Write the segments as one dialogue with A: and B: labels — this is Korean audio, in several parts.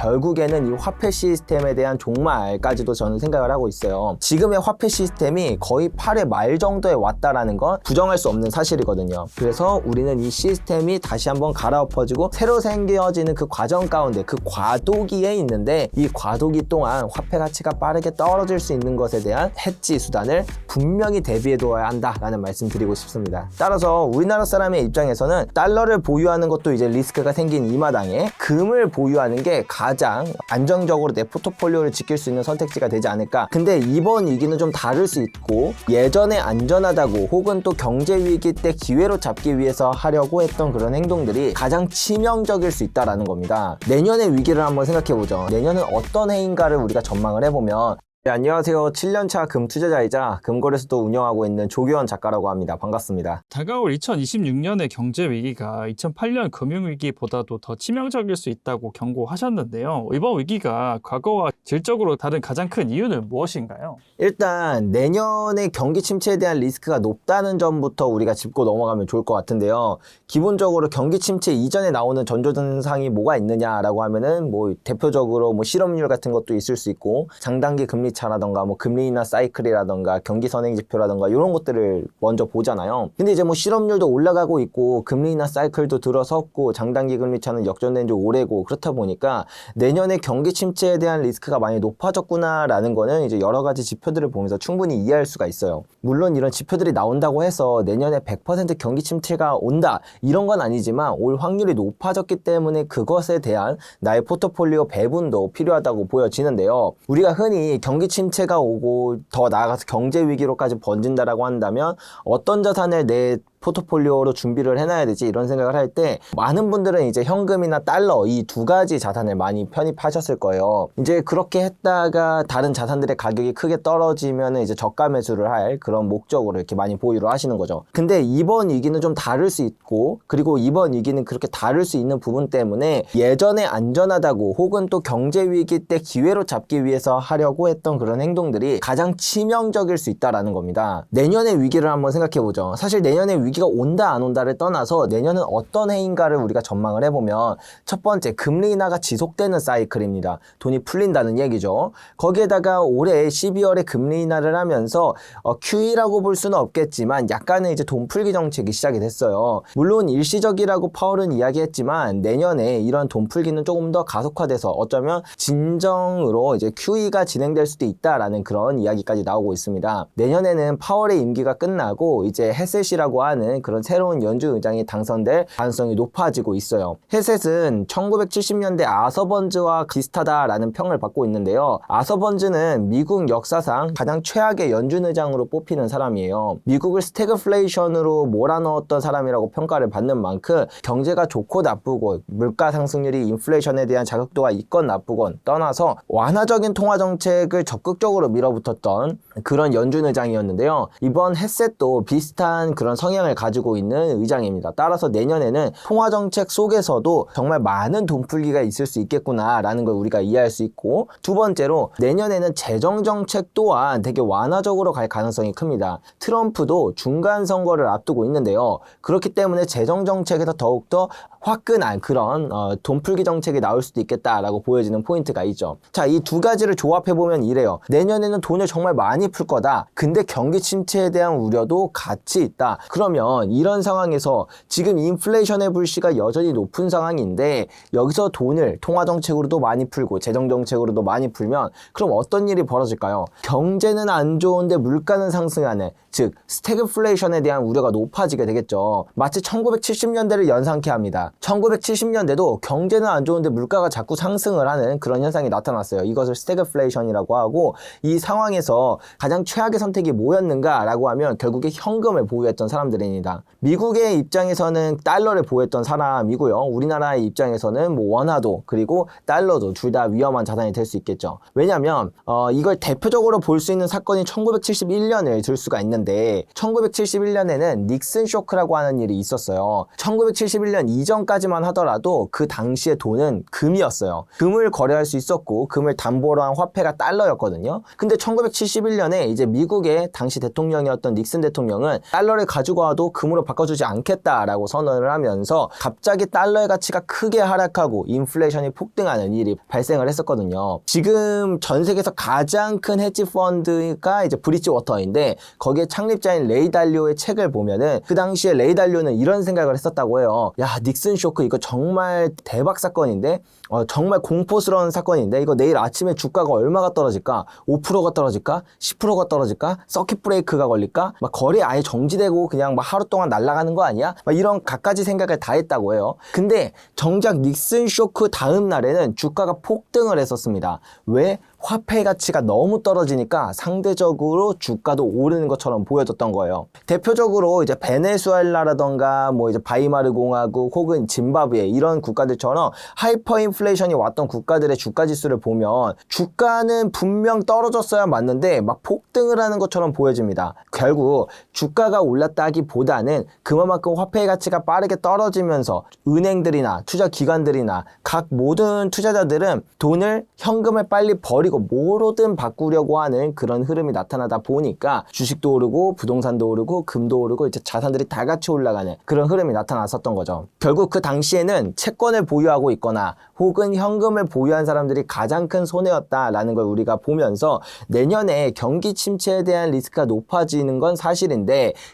A: 결국에는 이 화폐 시스템에 대한 종말까지도 저는 생각을 하고 있어요. 지금의 화폐 시스템이 거의 8의 말 정도에 왔다라는 건 부정할 수 없는 사실이거든요. 그래서 우리는 이 시스템이 다시 한번 갈아엎어지고 새로 생겨지는 그 과정 가운데 그 과도기에 있는데 이 과도기 동안 화폐 가치가 빠르게 떨어질 수 있는 것에 대한 해지 수단을 분명히 대비해 둬야 한다라는 말씀 드리고 싶습니다. 따라서 우리나라 사람의 입장에서는 달러를 보유하는 것도 이제 리스크가 생긴 이 마당에 금을 보유하는 게 가장 안정적으로 내 포트폴리오를 지킬 수 있는 선택지가 되지 않을까. 근데 이번 위기는 좀 다를 수 있고 예전에 안전하다고 혹은 또 경제 위기 때 기회로 잡기 위해서 하려고 했던 그런 행동들이 가장 치명적일 수 있다라는 겁니다. 내년의 위기를 한번 생각해 보죠. 내년은 어떤 해인가를 우리가 전망을 해보면 네, 안녕하세요. 7년차 금 투자자이자 금거래소도 운영하고 있는 조규현 작가라고 합니다. 반갑습니다.
B: 다가올 2026년의 경제 위기가 2008년 금융 위기보다도 더 치명적일 수 있다고 경고하셨는데요. 이번 위기가 과거와 질적으로 다른 가장 큰 이유는 무엇인가요?
A: 일단 내년의 경기 침체에 대한 리스크가 높다는 점부터 우리가 짚고 넘어가면 좋을 것 같은데요. 기본적으로 경기 침체 이전에 나오는 전조 증상이 뭐가 있느냐라고 하면은 뭐 대표적으로 뭐 실업률 같은 것도 있을 수 있고 장단기 금리 차라던가 뭐 금리 인하 사이클이라던가 경기 선행 지표라던가 이런 것들을 먼저 보잖아요. 근데 이제 뭐 실업률도 올라가고 있고 금리 인하 사이클도 들어섰고 장단기 금리 차는 역전된 지 오래고 그렇다 보니까 내년에 경기 침체에 대한 리스크가 많이 높아졌구나라는 거는 이제 여러 가지 지표들을 보면서 충분히 이해할 수가 있어요. 물론 이런 지표들이 나온다고 해서 내년에 100% 경기 침체가 온다 이런 건 아니지만 올 확률이 높아졌기 때문에 그것에 대한 나의 포트폴리오 배분도 필요하다고 보여지는데요. 우리가 흔히 경기 침체가 오고 더 나아가서 경제 위기로까지 번진다라고 한다면 어떤 자산을 내 포트폴리오로 준비를 해놔야 되지 이런 생각을 할 때 많은 분들은 이제 현금이나 달러 이 두 가지 자산을 많이 편입하셨을 거예요. 이제 그렇게 했다가 다른 자산들의 가격이 크게 떨어지면 이제 저가 매수를 할 그런 목적으로 이렇게 많이 보유를 하시는 거죠. 근데 이번 위기는 좀 다를 수 있고 그리고 이번 위기는 그렇게 다를 수 있는 부분 때문에 예전에 안전하다고 혹은 또 경제 위기 때 기회로 잡기 위해서 하려고 했던 그런 행동들이 가장 치명적일 수 있다라는 겁니다. 내년의 위기를 한번 생각해 보죠. 사실 내년에 위기 가 온다 안 온다를 떠나서 내년은 어떤 해인가를 우리가 전망을 해보면 첫 번째 금리 인하가 지속되는 사이클입니다. 돈이 풀린다는 얘기죠. 거기에다가 올해 12월에 금리 인하를 하면서 어, QE라고 볼 수는 없겠지만 약간의 이제 돈 풀기 정책이 시작이 됐어요. 물론 일시적이라고 파월은 이야기했지만 내년에 이런 돈 풀기는 조금 더 가속화돼서 어쩌면 진정으로 이제 QE가 진행될 수도 있다라는 그런 이야기까지 나오고 있습니다. 내년에는 파월의 임기가 끝나고 이제 헤셋이라고 하는 그런 새로운 연주 의장이 당선될 가능성이 높아지고 있어요. 헤셋은 1970년대 아서번즈와 비슷하다라는 평을 받고 있는데요. 아서번즈는 미국 역사상 가장 최악의 연준 의장으로 뽑히는 사람이에요. 미국을 스태그플레이션으로 몰아넣었던 사람이라고 평가를 받는 만큼 경제가 좋고 나쁘고 물가 상승률이 인플레이션에 대한 자극도가 있건 나쁘건 떠나서 완화적인 통화 정책을 적극적으로 밀어붙였던 그런 연준 의장이었는데요. 이번 헤셋도 비슷한 그런 성향을 가지고 있는 의장입니다. 따라서 내년에는 통화 정책 속에서도 정말 많은 돈풀기가 있을 수 있겠구나라는 걸 우리가 이해할 수 있고 두 번째로 내년에는 재정 정책 또한 되게 완화적으로 갈 가능성이 큽니다. 트럼프도 중간 선거를 앞두고 있는데요. 그렇기 때문에 재정 정책에서 더욱더 화끈한 그런 어, 돈풀기 정책이 나올 수도 있겠다라고 보여지는 포인트가 있죠. 자, 이 두 가지를 조합해 보면 이래요. 내년에는 돈을 정말 많이 풀 거다. 근데 경기 침체에 대한 우려도 같이 있다. 그러면 이런 상황에서 지금 인플레이션의 불씨가 여전히 높은 상황인데 여기서 돈을 통화 정책으로도 많이 풀고 재정 정책으로도 많이 풀면 그럼 어떤 일이 벌어질까요? 경제는 안 좋은데 물가는 상승하는 즉 스태그플레이션에 대한 우려가 높아지게 되겠죠. 마치 1970년대를 연상케 합니다. 1970년대도 경제는 안 좋은데 물가가 자꾸 상승을 하는 그런 현상이 나타났어요. 이것을 스태그플레이션이라고 하고 이 상황에서 가장 최악의 선택이 뭐였는가라고 하면 결국에 현금을 보유했던 사람들 입니다. 미국의 입장에서는 달러를 보유했던 사람이고요. 우리나라의 입장에서는 뭐 원화도 그리고 달러도 둘 다 위험한 자산이 될 수 있겠죠. 왜냐하면 어, 이걸 대표적으로 볼 수 있는 사건이 1971년을 들 수가 있는데 1971년에는 닉슨 쇼크라고 하는 일이 있었어요. 1971년 이전까지만 하더라도 그 당시의 돈은 금이었어요. 금을 거래할 수 있었고 금을 담보로 한 화폐가 달러였거든요. 근데 1971년에 이제 미국의 당시 대통령이었던 닉슨 대통령은 달러를 가지고 와도 있어도 금으로 바꿔주지 않겠다라고 선언을 하면서 갑자기 달러의 가치가 크게 하락하고 인플레이션이 폭등하는 일이 발생을 했었거든요. 지금 전 세계에서 가장 큰 헤지 펀드가 이제 브릿지 워터인데 거기에 창립자인 레이 달리오의 책을 보면은 그 당시에 레이 달리오는 이런 생각을 했었다고 해요. 야 닉슨 쇼크 이거 정말 대박 사건인데 어, 정말 공포스러운 사건인데 이거 내일 아침에 주가가 얼마가 떨어질까? 5%가 떨어질까? 10%가 떨어질까? 서킷 브레이크가 걸릴까? 막 거래 아예 정지되고 그냥 막 하루 동안 날아가는 거 아니야? 막 이런 갖가지 생각을 다 했다고 해요. 근데 정작 닉슨 쇼크 다음 날에는 주가가 폭등을 했었습니다. 왜? 화폐 가치가 너무 떨어지니까 상대적으로 주가도 오르는 것처럼 보여졌던 거예요. 대표적으로 이제 베네수엘라라던가 뭐 이제 바이마르 공화국 혹은 짐바브웨 이런 국가들처럼 하이퍼 인플레이션이 왔던 국가들의 주가 지수를 보면 주가는 분명 떨어졌어야 맞는데 막 폭등을 하는 것처럼 보여집니다. 결국 주가가 올랐다기보다는 그만큼 화폐의 가치가 빠르게 떨어지면서 은행들이나 투자 기관들이나 각 모든 투자자들은 돈을 현금을 빨리 버리고 뭐로든 바꾸려고 하는 그런 흐름이 나타나다 보니까 주식도 오르고 부동산도 오르고 금도 오르고 이제 자산들이 다 같이 올라가는 그런 흐름이 나타났었던 거죠. 결국 그 당시에는 채권을 보유하고 있거나 혹은 현금을 보유한 사람들이 가장 큰 손해였다라는 걸 우리가 보면서 내년에 경기 침체에 대한 리스크가 높아지는 건 사실인데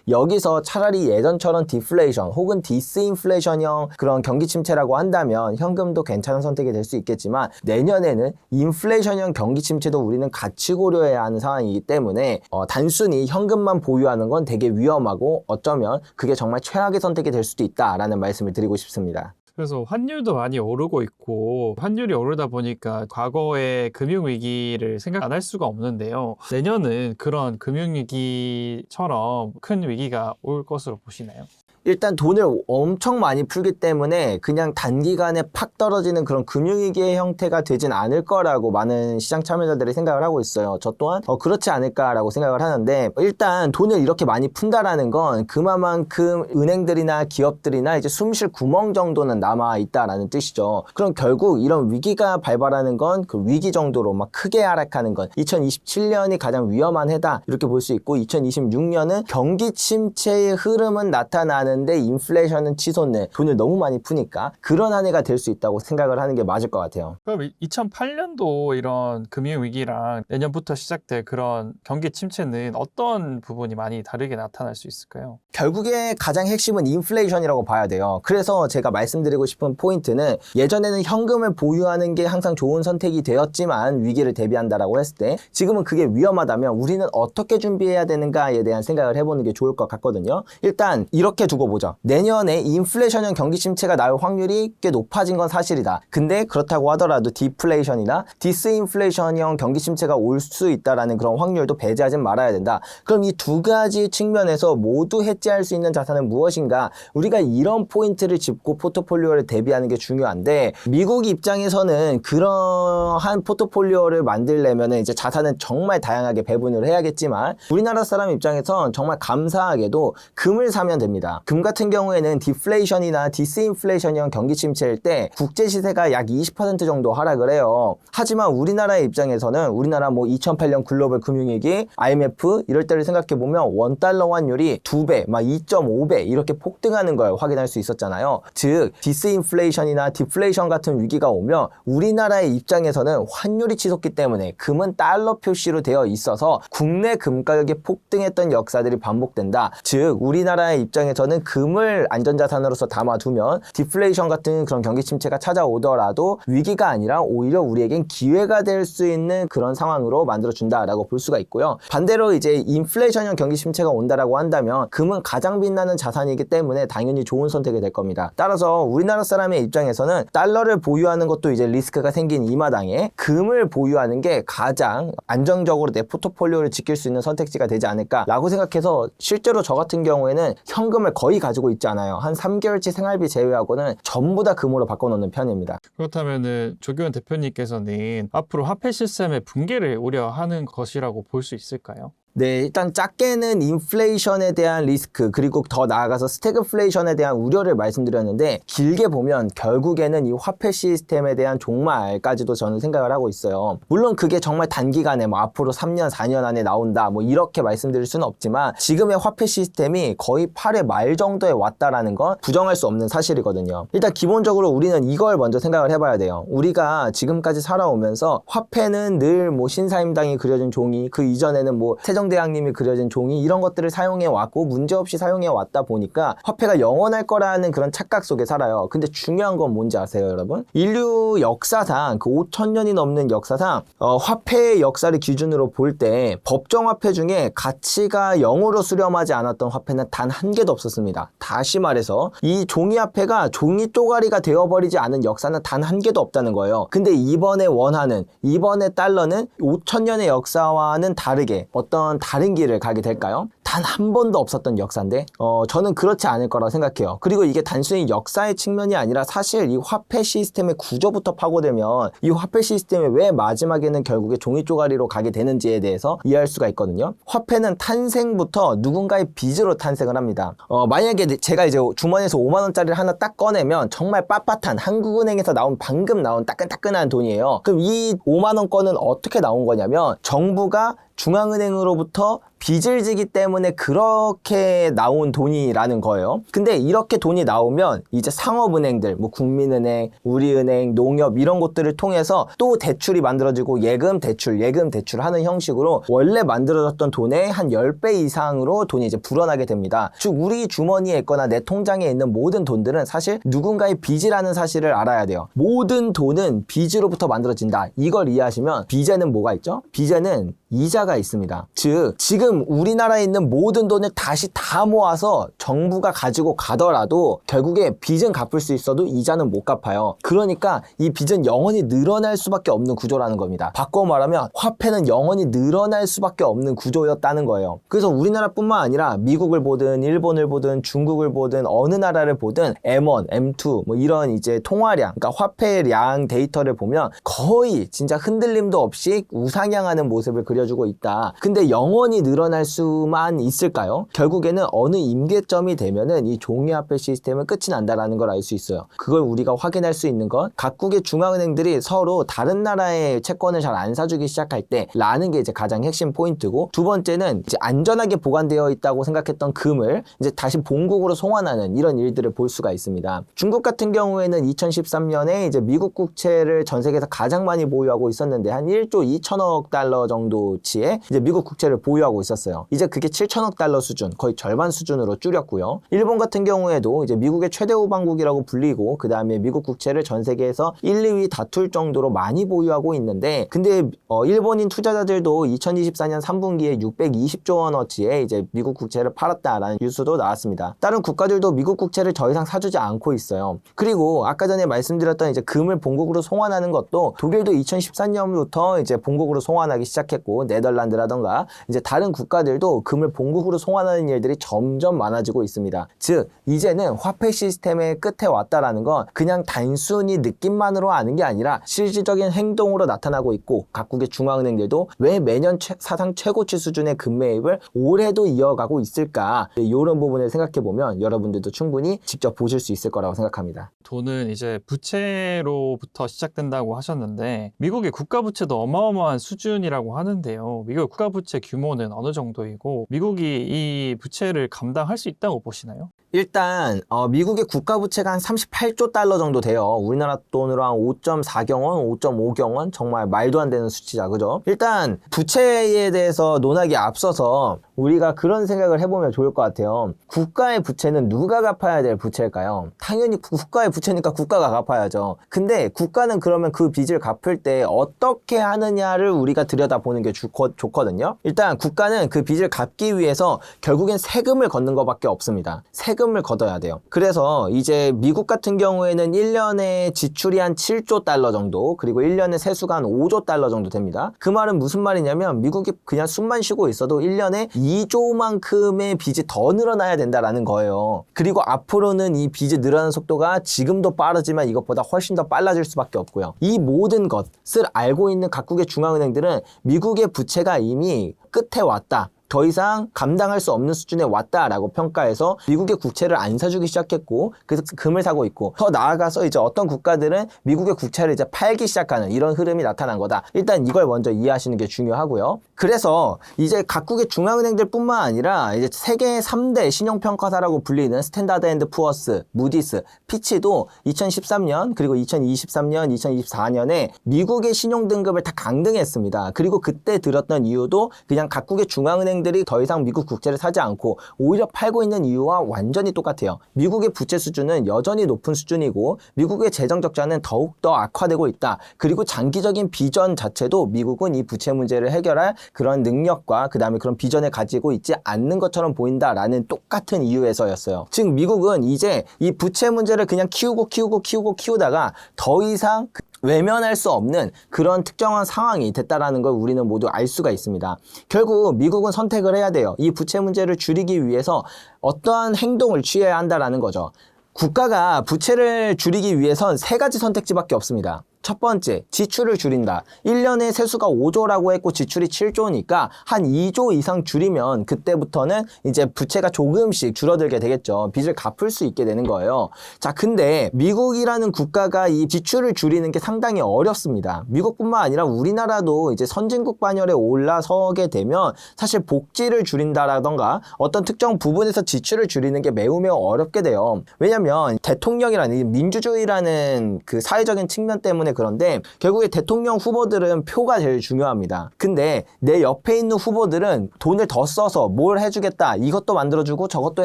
A: 여기서 차라리 예전처럼 디플레이션 혹은 디스인플레이션형 그런 경기 침체라고 한다면 현금도 괜찮은 선택이 될 수 있겠지만 내년에는 인플레이션형 경기 침체도 우리는 같이 고려해야 하는 상황이기 때문에 어, 단순히 현금만 보유하는 건 되게 위험하고 어쩌면 그게 정말 최악의 선택이 될 수도 있다라는 말씀을 드리고 싶습니다.
B: 그래서 환율도 많이 오르고 있고 환율이 오르다 보니까 과거의 금융위기를 생각 안 할 수가 없는데요. 내년은 그런 금융위기처럼 큰 위기가 올 것으로 보시나요?
A: 일단 돈을 엄청 많이 풀기 때문에 그냥 단기간에 팍 떨어지는 그런 금융위기의 형태가 되진 않을 거라고 많은 시장 참여자들이 생각을 하고 있어요. 저 또한 어, 그렇지 않을까라고 생각을 하는데 일단 돈을 이렇게 많이 푼다라는 건 그만큼 은행들이나 기업들이나 이제 숨 쉴 구멍 정도는 남아 있다라는 뜻이죠. 그럼 결국 이런 위기가 발발하는 건 그 위기 정도로 막 크게 하락하는 건 2027년이 가장 위험한 해다 이렇게 볼 수 있고 2026년은 경기 침체의 흐름은 나타나는 하는데 인플레이션은 치솟네. 돈을 너무 많이 푸니까 그런 한 해가 될 수 있다고 생각을 하는 게 맞을 것 같아요.
B: 그럼 2008년도 이런 금융위기랑 내년부터 시작될 그런 경기 침체는 어떤 부분이 많이 다르게 나타날 수 있을까요?
A: 결국에 가장 핵심은 인플레이션이라고 봐야 돼요. 그래서 제가 말씀드리고 싶은 포인트는 예전에는 현금을 보유하는 게 항상 좋은 선택이 되었지만 위기를 대비한다라고 했을 때 지금은 그게 위험하다면 우리는 어떻게 준비해야 되는가에 대한 생각을 해보는 게 좋을 것 같거든요. 일단 이렇게 두고 보죠. 내년에 인플레이션형 경기 침체가 나올 확률이 꽤 높아진 건 사실이다. 근데 그렇다고 하더라도 디플레이션이나 디스인플레이션형 경기 침체가 올 수 있다라는 그런 확률도 배제하지 말아야 된다. 그럼 이 두 가지 측면에서 모두 해지할 수 있는 자산은 무엇인가? 우리가 이런 포인트를 짚고 포트폴리오를 대비하는 게 중요한데 미국 입장에서는 그러한 포트폴리오를 만들려면 이제 자산은 정말 다양하게 배분을 해야겠지만 우리나라 사람 입장에선 정말 감사하게도 금을 사면 됩니다. 금 같은 경우에는 디플레이션이나 디스인플레이션형 경기 침체일 때 국제 시세가 약 20% 정도 하락을 해요. 하지만 우리나라의 입장에서는 우리나라 뭐 2008년 글로벌 금융위기, IMF 이럴 때를 생각해 보면 원 달러 환율이 2배, 막 2.5배 이렇게 폭등하는 걸 확인할 수 있었잖아요. 즉 디스인플레이션이나 디플레이션 같은 위기가 오면 우리나라의 입장에서는 환율이 치솟기 때문에 금은 달러 표시로 되어 있어서 국내 금 가격이 폭등했던 역사들이 반복된다. 즉 우리나라의 입장에서는 금을 안전자산으로서 담아두면 디플레이션 같은 그런 경기 침체가 찾아오더라도 위기가 아니라 오히려 우리에겐 기회가 될 수 있는 그런 상황으로 만들어준다라고 볼 수가 있고요. 반대로 이제 인플레이션형 경기 침체가 온다라고 한다면 금은 가장 빛나는 자산이기 때문에 당연히 좋은 선택이 될 겁니다. 따라서 우리나라 사람의 입장에서는 달러를 보유하는 것도 이제 리스크가 생긴 이 마당에 금을 보유하는 게 가장 안정적으로 내 포트폴리오를 지킬 수 있는 선택지가 되지 않을까라고 생각해서 실제로 저 같은 경우에는 현금을 거의 가지고 있지 않아요. 한 3개월치 생활비 제외하고는 전부 다 금으로 바꿔놓는 편입니다.
B: 그렇다면은 조교원 대표님께서는 앞으로 화폐 시스템의 붕괴를 우려하는 것이라고 볼 수 있을까요?
A: 네, 일단 작게는 인플레이션에 대한 리스크 그리고 더 나아가서 스태그플레이션에 대한 우려를 말씀드렸는데 길게 보면 결국에는 이 화폐 시스템에 대한 종말까지도 저는 생각을 하고 있어요. 물론 그게 정말 단기간에 뭐 앞으로 3년, 4년 안에 나온다 뭐 이렇게 말씀드릴 수는 없지만 지금의 화폐 시스템이 거의 8회 말 정도에 왔다라는 건 부정할 수 없는 사실이거든요. 일단 기본적으로 우리는 이걸 먼저 생각을 해봐야 돼요. 우리가 지금까지 살아오면서 화폐는 늘 뭐 신사임당이 그려진 종이 그 이전에는 뭐 세종 대왕님이 그려진 종이 이런 것들을 사용해 왔고 문제없이 사용해 왔다 보니까 화폐가 영원할 거라는 그런 착각 속에 살아요. 근데 중요한 건 뭔지 아세요, 여러분? 인류 역사상 그 5천 년이 넘는 역사상 어, 화폐의 역사를 기준으로 볼 때 법정 화폐 중에 가치가 0으로 수렴하지 않았던 화폐는 단 한 개도 없었습니다. 다시 말해서 이 종이 화폐가 종이 쪼가리가 되어버리지 않은 역사는 단 한 개도 없다는 거예요. 근데 이번에 원하는 이번에 달러는 5천 년의 역사와는 다르게 어떤 다른 길을 가게 될까요? 단 한 번도 없었던 역사인데 어, 저는 그렇지 않을 거라고 생각해요. 그리고 이게 단순히 역사의 측면이 아니라 사실 이 화폐 시스템의 구조부터 파고들면 이 화폐 시스템이 왜 마지막에는 결국에 종이 쪼가리로 가게 되는지에 대해서 이해할 수가 있거든요. 화폐는 탄생부터 누군가의 빚으로 탄생을 합니다. 어, 만약에 제가 이제 주머니에서 5만 원짜리를 하나 딱 꺼내면 정말 빳빳한 한국은행에서 나온 방금 나온 따끈따끈한 돈이에요. 그럼 이 5만 원 건은 어떻게 나온 거냐면 정부가 중앙은행으로부터 빚을 지기 때문에 그렇게 나온 돈이라는 거예요. 근데 이렇게 돈이 나오면 이제 상업은행들, 뭐 국민은행, 우리은행, 농협 이런 곳들을 통해서 또 대출이 만들어지고 예금 대출, 예금 대출 하는 형식으로 원래 만들어졌던 돈의 한 10배 이상으로 돈이 이제 불어나게 됩니다. 즉 우리 주머니에 있거나 내 통장에 있는 모든 돈들은 사실 누군가의 빚이라는 사실을 알아야 돼요. 모든 돈은 빚으로부터 만들어진다. 이걸 이해하시면 빚에는 뭐가 있죠? 빚에는 이자가 있습니다. 즉, 지금 우리나라에 있는 모든 돈을 다시 다 모아서 정부가 가지고 가더라도 결국에 빚은 갚을 수 있어도 이자는 못 갚아요. 그러니까 이 빚은 영원히 늘어날 수밖에 없는 구조라는 겁니다. 바꿔 말하면 화폐는 영원히 늘어날 수밖에 없는 구조였다는 거예요. 그래서 우리나라뿐만 아니라 미국을 보든 일본을 보든 중국을 보든 어느 나라를 보든 M1, M2 뭐 이런 이제 통화량, 그러니까 화폐량 데이터를 보면 거의 진짜 흔들림도 없이 우상향하는 모습을 그려주고 있다. 근데 영원히 늘 어날 수만 있을까요? 결국에는 어느 임계점이 되면은 이 종이화폐 시스템은 끝이 난다라는 걸 알 수 있어요. 그걸 우리가 확인할 수 있는 건 각국의 중앙은행들이 서로 다른 나라의 채권을 잘 안 사주기 시작할 때라는 게 이제 가장 핵심 포인트고 두 번째는 이제 안전하게 보관되어 있다고 생각했던 금을 이제 다시 본국으로 송환하는 이런 일들을 볼 수가 있습니다. 중국 같은 경우에는 2013년에 이제 미국 국채를 전 세계에서 가장 많이 보유하고 있었는데 한 1조 2천억 달러 정도치의 이제 미국 국채를 보유하고 있었어요. 이제 그게 7천억 달러 수준, 거의 절반 수준으로 줄였고요. 일본 같은 경우에도 이제 미국의 최대 우방국이라고 불리고 그 다음에 미국 국채를 전 세계에서 1, 2위 다툴 정도로 많이 보유하고 있는데 근데 어, 일본인 투자자들도 2024년 3분기에 620조 원어치의 이제 미국 국채를 팔았다라는 뉴스도 나왔습니다. 다른 국가들도 미국 국채를 더 이상 사주지 않고 있어요. 그리고 아까 전에 말씀드렸던 이제 금을 본국으로 송환하는 것도 독일도 2013년부터 이제 본국으로 송환하기 시작했고 네덜란드라던가 이제 다른 국가들도 금을 본국으로 송환하는 일들이 점점 많아지고 있습니다. 즉 이제는 화폐 시스템의 끝에 왔다라는 건 그냥 단순히 느낌만으로 아는 게 아니라 실질적인 행동으로 나타나고 있고 각국의 중앙은행들도 왜 매년 최- 사상 최고치 수준의 금 매입을 올해도 이어가고 있을까 이런 부분을 생각해 보면 여러분들도 충분히 직접 보실 수 있을 거라고 생각합니다.
B: 돈은 이제 부채로부터 시작된다고 하셨는데 미국의 국가 부채도 어마어마한 수준이라고 하는데요. 미국 국가 부채 규모는 어느 정도이고 미국이 이 부채를 감당할 수 있다고 보시나요?
A: 일단 어, 미국의 국가 부채가 한 38조 달러 정도 돼요. 우리나라 돈으로 한 5.4경원, 5.5경원 정말 말도 안 되는 수치자, 그죠? 일단 부채에 대해서 논하기 앞서서 우리가 그런 생각을 해보면 좋을 것 같아요. 국가의 부채는 누가 갚아야 될 부채일까요? 당연히 구- 국가의 부채니까 국가가 갚아야죠. 근데 국가는 그러면 그 빚을 갚을 때 어떻게 하느냐를 우리가 들여다보는 게 좋거, 좋거든요. 일단 국가는 그 빚을 갚기 위해서 결국엔 세금을 걷는 것밖에 없습니다. 세금을 걷어야 돼요. 그래서 이제 미국 같은 경우에는 1년에 지출이 한 7조 달러 정도, 그리고 1년에 세수가 한 5조 달러 정도 됩니다. 그 말은 무슨 말이냐면 미국이 그냥 숨만 쉬고 있어도 1년에 2조만큼의 빚이 더 늘어나야 된다라는 거예요. 그리고 앞으로는 이 빚이 늘어나는 속도가 지금도 빠르지만 이것보다 훨씬 더 빨라질 수밖에 없고요. 이 모든 것을 알고 있는 각국의 중앙은행들은 미국의 부채가 이미 끝에 왔다. tá. 더 이상 감당할 수 없는 수준에 왔다라고 평가해서 미국의 국채를 안 사주기 시작했고 그래서 금을 사고 있고 더 나아가서 이제 어떤 국가들은 미국의 국채를 이제 팔기 시작하는 이런 흐름이 나타난 거다. 일단 이걸 먼저 이해하시는 게 중요하고요. 그래서 이제 각국의 중앙은행들뿐만 아니라 이제 세계 3대 신용평가사라고 불리는 스탠다드 앤드 푸어스, 무디스, 피치도 2013년 그리고 2023년, 2024년에 미국의 신용 등급을 다 강등했습니다. 그리고 그때 들었던 이유도 그냥 각국의 중앙은행 들이 더 이상 미국 국채를 사지 않고 오히려 팔고 있는 이유와 완전히 똑같아요. 미국의 부채 수준은 여전히 높은 수준이고 미국의 재정 적자는 더욱더 악화되고 있다. 그리고 장기적인 비전 자체도 미국은 이 부채 문제를 해결할 그런 능력과 그 다음에 그런 비전을 가지고 있지 않는 것처럼 보인다라는 똑같은 이유에서였어요. 즉 미국은 이제 이 부채 문제를 그냥 키우고 키우고 키우고 키우다가 더 이상 그 외면할 수 없는 그런 특정한 상황이 됐다라는 걸 우리는 모두 알 수가 있습니다. 결국 미국은 선택을 해야 돼요. 이 부채 문제를 줄이기 위해서 어떠한 행동을 취해야 한다라는 거죠. 국가가 부채를 줄이기 위해선 세 가지 선택지밖에 없습니다. 첫 번째, 지출을 줄인다. 1년에 세수가 5조라고 했고 지출이 7조니까 한 2조 이상 줄이면 그때부터는 이제 부채가 조금씩 줄어들게 되겠죠. 빚을 갚을 수 있게 되는 거예요. 자, 근데 미국이라는 국가가 이 지출을 줄이는 게 상당히 어렵습니다. 미국뿐만 아니라 우리나라도 이제 선진국 반열에 올라서게 되면 사실 복지를 줄인다라던가 어떤 특정 부분에서 지출을 줄이는 게 매우 매우 어렵게 돼요. 왜냐면 대통령이라는 이 민주주의라는 그 사회적인 측면 때문에 그런데 결국에 대통령 후보들은 표가 제일 중요합니다. 근데 내 옆에 있는 후보들은 돈을 더 써서 뭘 해주겠다 이것도 만들어주고 저것도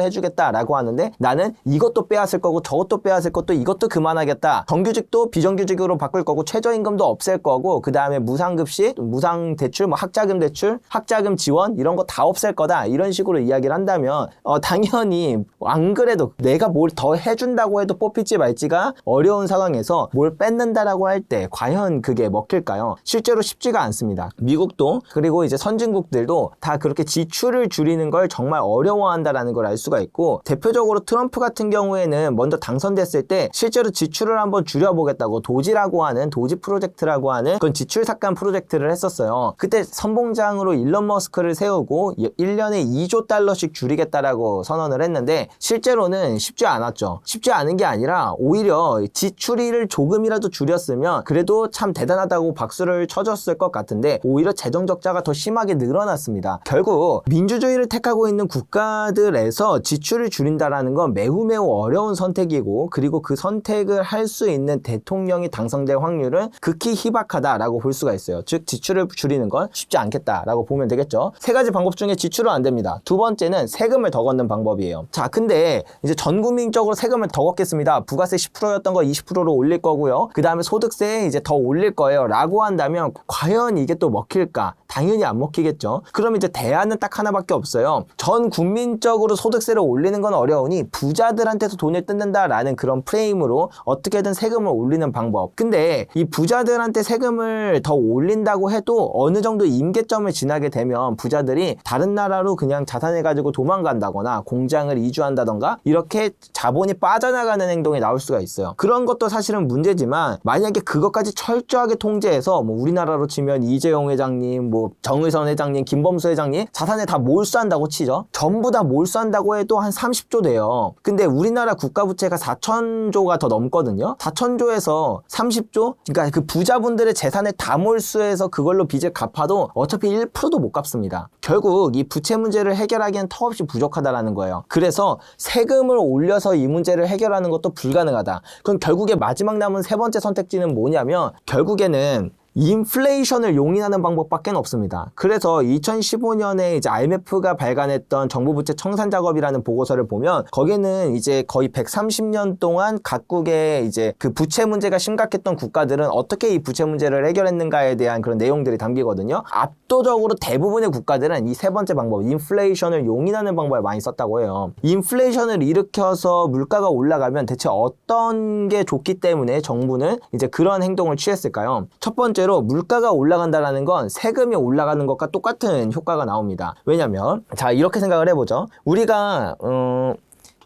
A: 해주겠다라고 하는데 나는 이것도 빼앗을 거고 저것도 빼앗을 것도 이것도 그만하겠다. 정규직도 비정규직으로 바꿀 거고 최저임금도 없앨 거고 그 다음에 무상급식, 무상대출, 뭐 학자금 대출, 학자금 지원 이런 거 다 없앨 거다 이런 식으로 이야기를 한다면 어, 당연히 안 그래도 내가 뭘 더 해준다고 해도 뽑힐지 말지가 어려운 상황에서 뭘 뺏는다라고 할때 과연 그게 먹힐까요? 실제로 쉽지가 않습니다. 미국도 그리고 이제 선진국들도 다 그렇게 지출을 줄이는 걸 정말 어려워한다라는 걸 알 수가 있고 대표적으로 트럼프 같은 경우에는 먼저 당선됐을 때 실제로 지출을 한번 줄여보겠다고 도지라고 하는 도지 프로젝트라고 하는 그런 지출 삭감 프로젝트를 했었어요. 그때 선봉장으로 일론 머스크를 세우고 1년에 2조 달러씩 줄이겠다라고 선언을 했는데 실제로는 쉽지 않았죠. 쉽지 않은 게 아니라 오히려 지출을 조금이라도 줄였으면 그래도 참 대단하다고 박수를 쳐줬을 것 같은데 오히려 재정 적자가 더 심하게 늘어났습니다. 결국 민주주의를 택하고 있는 국가들에서 지출을 줄인다라는 건 매우 매우 어려운 선택이고 그리고 그 선택을 할 수 있는 대통령이 당선될 확률은 극히 희박하다라고 볼 수가 있어요. 즉 지출을 줄이는 건 쉽지 않겠다라고 보면 되겠죠. 세 가지 방법 중에 지출은 안 됩니다. 두 번째는 세금을 더 걷는 방법이에요. 자, 근데 이제 전 국민적으로 세금을 더 걷겠습니다. 부가세 10%였던 거 20%로 올릴 거고요. 그 다음에 소득 세 이제 더 올릴 거예요. 라고 한다면 과연 이게 또 먹힐까? 당연히 안 먹히겠죠. 그럼 이제 대안은 딱 하나밖에 없어요. 전 국민적으로 소득세를 올리는 건 어려우니 부자들한테서 돈을 뜯는다라는 그런 프레임으로 어떻게든 세금을 올리는 방법. 근데 이 부자들한테 세금을 더 올린다고 해도 어느 정도 임계점을 지나게 되면 부자들이 다른 나라로 그냥 자산을 가지고 도망간다거나 공장을 이주한다던가 이렇게 자본이 빠져나가는 행동이 나올 수가 있어요. 그런 것도 사실은 문제지만 만약에 그것까지 철저하게 통제해서 뭐 우리나라로 치면 이재용 회장님, 뭐 정의선 회장님, 김범수 회장님 자산을 다 몰수한다고 치죠. 전부 다 몰수한다고 해도 한 30조 돼요. 근데 우리나라 국가 부채가 4천조가 더 넘거든요. 4천조에서 30조? 그러니까 그 부자분들의 재산을 다 몰수해서 그걸로 빚을 갚아도 어차피 1%도 못 갚습니다. 결국 이 부채 문제를 해결하기엔 턱없이 부족하다라는 거예요. 그래서 세금을 올려서 이 문제를 해결하는 것도 불가능하다. 그럼 결국에 마지막 남은 세 번째 선택지는 뭐냐면 결국에는 인플레이션을 용인하는 방법밖에 없습니다. 그래서 2015년에 이제 IMF가 발간했던 정부 부채 청산 작업이라는 보고서를 보면 거기는 이제 거의 130년 동안 각국의 이제 그 부채 문제가 심각했던 국가들은 어떻게 이 부채 문제를 해결했는가에 대한 그런 내용들이 담기거든요. 압도적으로 대부분의 국가들은 이 세 번째 방법, 인플레이션을 용인하는 방법을 많이 썼다고 해요. 인플레이션을 일으켜서 물가가 올라가면 대체 어떤 게 좋기 때문에 정부는 이제 그런 행동을 취했을까요? 첫 번째 로 물가가 올라간다라는 건 세금이 올라가는 것과 똑같은 효과가 나옵니다. 왜냐면 자 이렇게 생각을 해보죠. 우리가 음,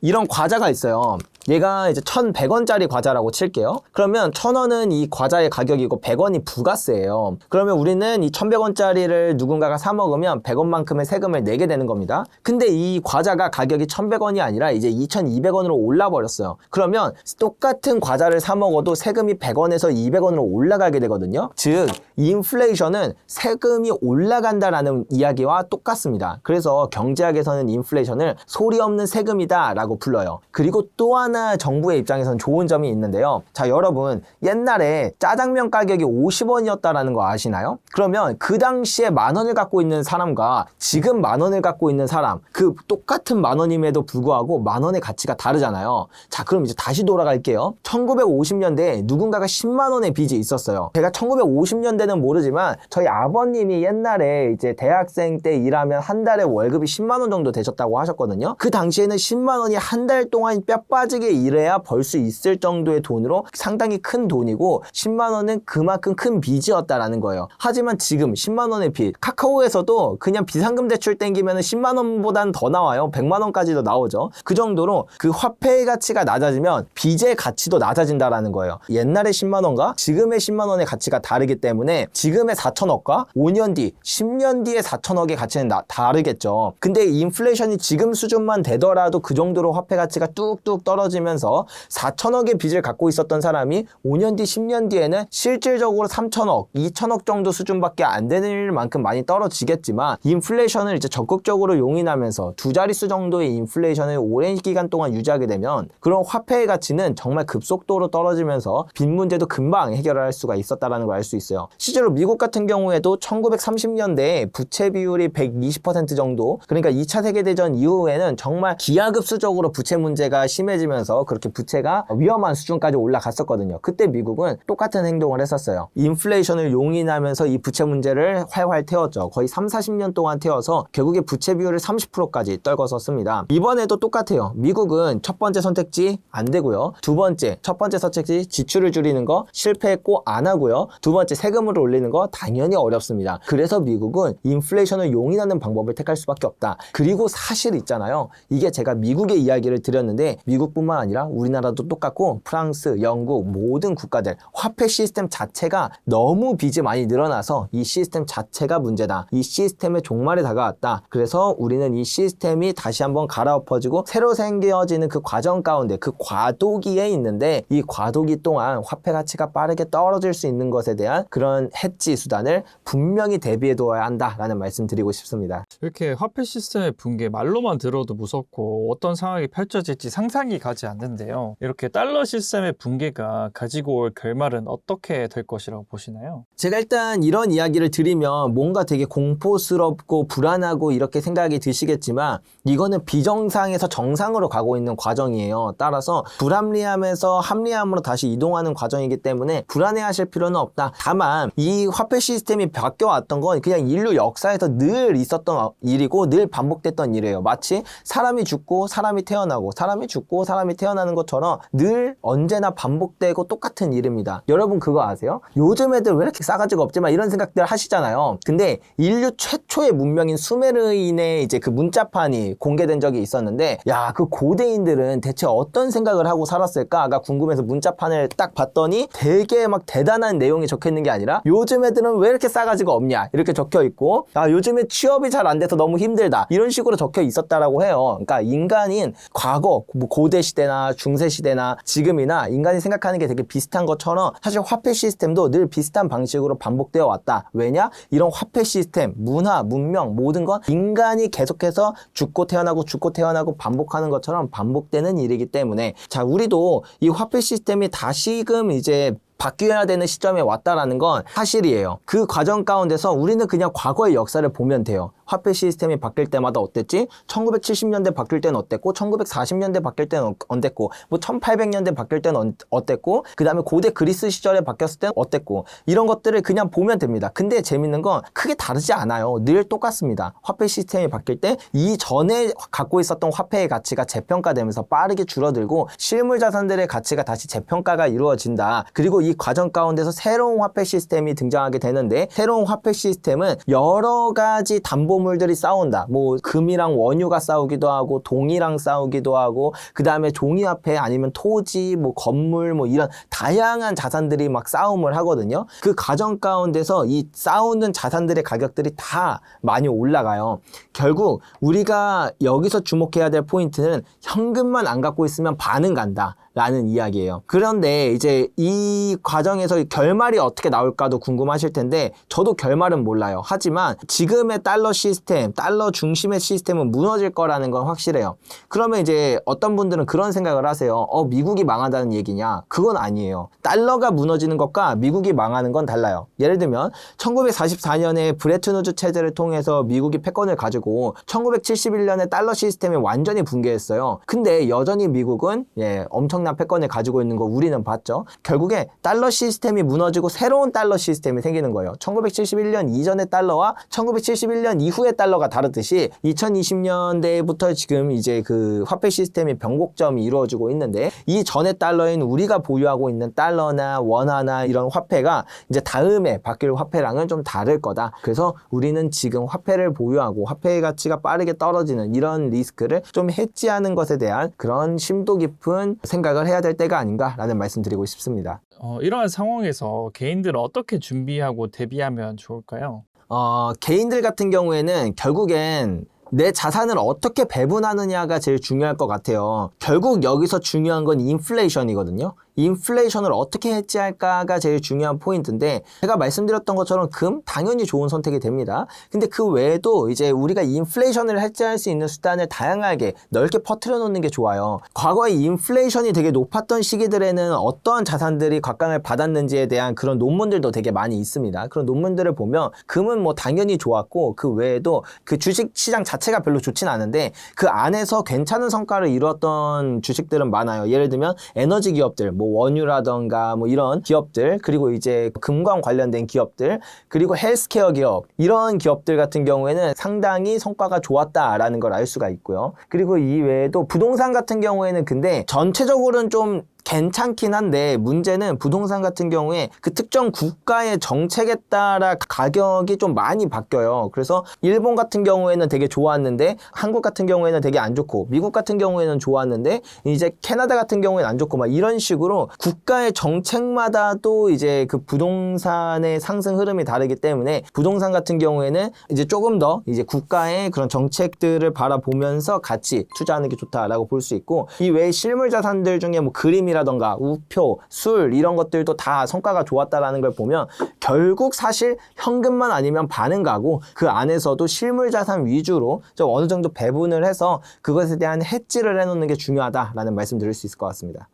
A: 이런 과자가 있어요. 얘가 이제 1,100원짜리 과자라고 칠게요. 그러면 1,000원은 이 과자의 가격이고 100원이 부가세예요. 그러면 우리는 이 1,100원짜리를 누군가가 사 먹으면 100원만큼의 세금을 내게 되는 겁니다. 근데 이 과자가 가격이 1,100원이 아니라 이제 2,200원으로 올라 버렸어요. 그러면 똑같은 과자를 사 먹어도 세금이 100원에서 200원으로 올라가게 되거든요. 즉 인플레이션은 세금이 올라간다라는 이야기와 똑같습니다. 그래서 경제학에서는 인플레이션을 소리 없는 세금이다라고 불러요. 그리고 또 하나 정부의 입장에서는 좋은 점이 있는데요. 자, 여러분 옛날에 짜장면 가격이 50원이었다라는 거 아시나요? 그러면 그 당시에 만 원을 갖고 있는 사람과 지금 만 원을 갖고 있는 사람 그 똑같은 만 원임에도 불구하고 만 원의 가치가 다르잖아요. 자, 그럼 이제 다시 돌아갈게요. 1950년대에 누군가가 10만 원의 빚이 있었어요. 제가 1950년대는 모르지만 저희 아버님이 옛날에 이제 대학생 때 일하면 한 달에 월급이 10만 원 정도 되셨다고 하셨거든요. 그 당시에는 10만 원이 한 달 동안 뼈 빠지게 일해야 벌 수 있을 정도의 돈으로 상당히 큰 돈이고 10만 원은 그만큼 큰 빚이었다라는 거예요. 하지만 지금 10만 원의 빚 카카오에서도 그냥 비상금 대출 땡기면 10만 원보단 더 나와요. 100만 원까지도 나오죠. 그 정도로 그 화폐의 가치가 낮아지면 빚의 가치도 낮아진다라는 거예요. 옛날의 10만 원과 지금의 10만 원의 가치가 다르기 때문에 지금의 4천억과 5년 뒤, 10년 뒤의 4천억의 가치는 나- 다르겠죠. 근데 인플레이션이 지금 수준만 되더라도 그 정도로 화폐 가치가 뚝뚝 떨어 지면서 4천억의 빚을 갖고 있었던 사람이 5년 뒤, 10년 뒤에는 실질적으로 3천억, 2천억 정도 수준밖에 안 되는 만큼 많이 떨어지겠지만 인플레이션을 이제 적극적으로 용인하면서 두 자릿수 정도의 인플레이션을 오랜 기간 동안 유지하게 되면 그런 화폐의 가치는 정말 급속도로 떨어지면서 빚 문제도 금방 해결할 수가 있었다라는 걸 알 수 있어요. 실제로 미국 같은 경우에도 1930년대에 부채 비율이 120% 정도 그러니까 2차 세계대전 이후에는 정말 기하급수적으로 부채 문제가 심해지면서 그렇게 부채가 위험한 수준까지 올라갔었거든요. 그때 미국은 똑같은 행동을 했었어요. 인플레이션을 용인하면서 이 부채 문제를 활활 태웠죠. 거의 3, 40년 동안 태워서 결국에 부채 비율을 30%까지 떨궈섰습니다. 이번에도 똑같아요. 미국은 첫 번째 선택지 안 되고요. 두 번째, 첫 번째 선택지 지출을 줄이는 거 실패했고 안 하고요. 두 번째 세금을 올리는 거 당연히 어렵습니다. 그래서 미국은 인플레이션을 용인하는 방법을 택할 수밖에 없다. 그리고 사실 있잖아요. 이게 제가 미국의 이야기를 드렸는데 미국뿐만 아니라 우리나라도 똑같고 프랑스, 영국 모든 국가들 화폐 시스템 자체가 너무 빚이 많이 늘어나서 이 시스템 자체가 문제다. 이 시스템의 종말에 다가왔다. 그래서 우리는 이 시스템이 다시 한번 갈아엎어지고 새로 생겨지는 그 과정 가운데 그 과도기에 있는데 이 과도기 동안 화폐 가치가 빠르게 떨어질 수 있는 것에 대한 그런 해지 수단을 분명히 대비해 둬야 한다라는 말씀 드리고 싶습니다.
B: 이렇게 화폐 시스템의 붕괴 말로만 들어도 무섭고 어떤 상황이 펼쳐질지 상상이 가지 않는데요. 이렇게 달러 시스템의 붕괴가 가지고 올 결말은 어떻게 될 것이라고 보시나요?
A: 제가 일단 이런 이야기를 드리면 뭔가 되게 공포스럽고 불안하고 이렇게 생각이 드시겠지만 이거는 비정상에서 정상으로 가고 있는 과정이에요. 따라서 불합리함에서 합리함으로 다시 이동하는 과정이기 때문에 불안해하실 필요는 없다. 다만 이 화폐 시스템이 바뀌어 왔던 건 그냥 인류 역사에서 늘 있었던 일이고 늘 반복됐던 일이에요. 마치 사람이 죽고 사람이 태어나고 사람이 죽고 사람이 태어나는 것처럼 늘 언제나 반복되고 똑같은 일입니다. 여러분 그거 아세요? 요즘 애들 왜 이렇게 싸가지가 없지만 이런 생각들 하시잖아요. 근데 인류 최초의 문명인 수메르인의 이제 그 문자판이 공개된 적이 있었는데 야 그 고대인들은 대체 어떤 생각을 하고 살았을까가 궁금해서 문자판을 딱 봤더니 되게 막 대단한 내용이 적혀 있는 게 아니라 요즘 애들은 왜 이렇게 싸가지가 없냐 이렇게 적혀 있고 아 요즘에 취업이 잘 안 돼서 너무 힘들다 이런 식으로 적혀 있었다라고 해요. 그러니까 인간인 과거 뭐 고대 시대 나 중세 시대나 지금이나 인간이 생각하는 게 되게 비슷한 것처럼 사실 화폐 시스템도 늘 비슷한 방식으로 반복되어 왔다. 왜냐? 이런 화폐 시스템, 문화, 문명 모든 건 인간이 계속해서 죽고 태어나고 죽고 태어나고 반복하는 것처럼 반복되는 일이기 때문에 자 우리도 이 화폐 시스템이 다시금 이제 바뀌어야 되는 시점에 왔다라는 건 사실이에요. 그 과정 가운데서 우리는 그냥 과거의 역사를 보면 돼요. 화폐 시스템이 바뀔 때마다 어땠지? 1970년대 바뀔 때는 어땠고, 1940년대 바뀔 때는 어땠고, 뭐 1800년대 바뀔 때는 어- 어땠고, 그 다음에 고대 그리스 시절에 바뀌었을 때는 어땠고, 이런 것들을 그냥 보면 됩니다. 근데 재밌는 건 크게 다르지 않아요. 늘 똑같습니다. 화폐 시스템이 바뀔 때 이전에 갖고 있었던 화폐의 가치가 재평가되면서 빠르게 줄어들고 실물 자산들의 가치가 다시 재평가가 이루어진다. 그리고 이 과정 가운데서 새로운 화폐 시스템이 등장하게 되는데 새로운 화폐 시스템은 여러 가지 담보물들이 싸운다. 뭐 금이랑 원유가 싸우기도 하고 동이랑 싸우기도 하고 그 다음에 종이 화폐 아니면 토지 뭐 건물 뭐 이런 다양한 자산들이 막 싸움을 하거든요. 그 과정 가운데서 이 싸우는 자산들의 가격들이 다 많이 올라가요. 결국 우리가 여기서 주목해야 될 포인트는 현금만 안 갖고 있으면 반은 간다. 라는 이야기예요. 그런데 이제 이 과정에서 결말이 어떻게 나올까도 궁금하실 텐데 저도 결말은 몰라요. 하지만 지금의 달러 시스템, 달러 중심의 시스템은 무너질 거라는 건 확실해요. 그러면 이제 어떤 분들은 그런 생각을 하세요. 어, 미국이 망한다는 얘기냐? 그건 아니에요. 달러가 무너지는 것과 미국이 망하는 건 달라요. 예를 들면 1944년에 브레트누즈 체제를 통해서 미국이 패권을 가지고 1971년에 달러 시스템이 완전히 붕괴했어요. 근데 여전히 미국은 예, 엄청 난 패권을 가지고 있는 거 우리는 봤죠. 결국에 달러 시스템이 무너지고 새로운 달러 시스템이 생기는 거예요. 1971년 이전의 달러와 1971년 이후의 달러가 다르듯이 2020년대부터 지금 이제 그 화폐 시스템의 변곡점이 이루어지고 있는데 이 전의 달러인 우리가 보유하고 있는 달러나 원화나 이런 화폐가 이제 다음에 바뀔 화폐랑은 좀 다를 거다. 그래서 우리는 지금 화폐를 보유하고 화폐의 가치가 빠르게 떨어지는 이런 리스크를 좀 해지하는 것에 대한 그런 심도 깊은 생각을 해야 될 때가 아닌가라는 말씀 드리고 싶습니다.
B: 어, 이러한 상황에서 개인들은 어떻게 준비하고 대비하면 좋을까요?
A: 어, 개인들 같은 경우에는 결국엔 내 자산을 어떻게 배분하느냐가 제일 중요할 것 같아요. 결국 여기서 중요한 건 인플레이션이거든요. 인플레이션을 어떻게 해지할까가 제일 중요한 포인트인데 제가 말씀드렸던 것처럼 금 당연히 좋은 선택이 됩니다. 근데 그 외에도 이제 우리가 인플레이션을 해지할 수 있는 수단을 다양하게 넓게 퍼뜨려 놓는 게 좋아요. 과거에 인플레이션이 되게 높았던 시기들에는 어떤 자산들이 각광을 받았는지에 대한 그런 논문들도 되게 많이 있습니다. 그런 논문들을 보면 금은 뭐 당연히 좋았고 그 외에도 그 주식 시장 자체가 별로 좋진 않은데 그 안에서 괜찮은 성과를 이루었던 주식들은 많아요. 예를 들면 에너지 기업들, 뭐 원유라던가 뭐 이런 기업들, 그리고 이제 금광 관련된 기업들, 그리고 헬스케어 기업 이런 기업들 같은 경우에는 상당히 성과가 좋았다라는 걸 알 수가 있고요. 그리고 이 외에도 부동산 같은 경우에는 근데 전체적으로는 좀 괜찮긴 한데 문제는 부동산 같은 경우에 그 특정 국가의 정책에 따라 가격이 좀 많이 바뀌어요. 그래서 일본 같은 경우에는 되게 좋았는데 한국 같은 경우에는 되게 안 좋고 미국 같은 경우에는 좋았는데 이제 캐나다 같은 경우에는 안 좋고 막 이런 식으로 국가의 정책마다도 이제 그 부동산의 상승 흐름이 다르기 때문에 부동산 같은 경우에는 이제 조금 더 이제 국가의 그런 정책들을 바라보면서 같이 투자하는 게 좋다라고 볼 수 있고 이 외에 실물 자산들 중에 뭐 그림 이라던가 우표, 술 이런 것들도 다 성과가 좋았다라는 걸 보면 결국 사실 현금만 아니면 반은 가고 그 안에서도 실물 자산 위주로 좀 어느 정도 배분을 해서 그것에 대한 해지를 해놓는 게 중요하다라는 말씀 드릴 수 있을 것 같습니다.